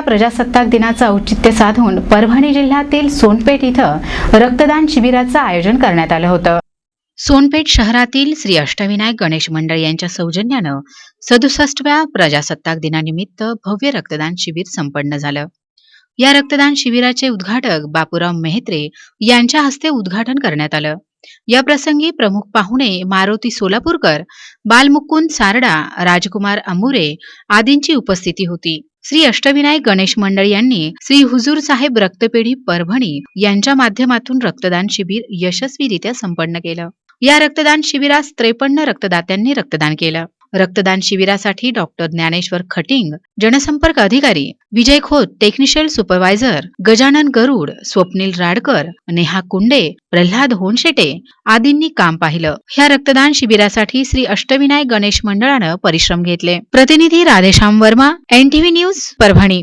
प्रजासत्ताक दिनाचं औचित्य साधून परभणी जिल्ह्यातील सोनपेठ इथं रक्तदान शिबिराचं आयोजन करण्यात आलं होतं. सोनपेठ शहरातील श्री अष्टविनायक गणेश मंडळ यांच्या सौजन्यानं सदुसष्टव्या प्रजासत्ताक दिनानिमित्त भव्य रक्तदान शिबिर संपन्न झालं. या रक्तदान शिबिराचे उद्घाटक बापूराव मेहत्रे यांच्या हस्ते उद्घाटन करण्यात आलं. या प्रसंगी प्रमुख पाहुणे मारुती सोलापूरकर बालमुकुंद सारडा राजकुमार अंबुरे आदींची उपस्थिती होती. श्री अष्टविनायक गणेश मंडळ यांनी श्री हुजूर साहेब रक्तपेढी परभणी यांच्या माध्यमातून रक्तदान शिबिर यशस्वीरित्या संपन्न केलं. या रक्तदान शिबिरास त्रेपन्न रक्तदात्यांनी रक्तदान केलं. रक्तदान शिबिरासाठी डॉक्टर ज्ञानेश्वर खटिंग जनसंपर्क अधिकारी विजय खोत टेक्निशियल सुपरवायझर गजानन गरुड स्वप्नील राडकर नेहा कुंडे प्रल्हाद होनशेटे आदींनी काम पाहिलं. ह्या रक्तदान शिबिरासाठी श्री अष्टविनायक गणेश मंडळानं परिश्रम घेतले. प्रतिनिधी राधेश्याम वर्मा एनटीव्ही न्यूज परभणी.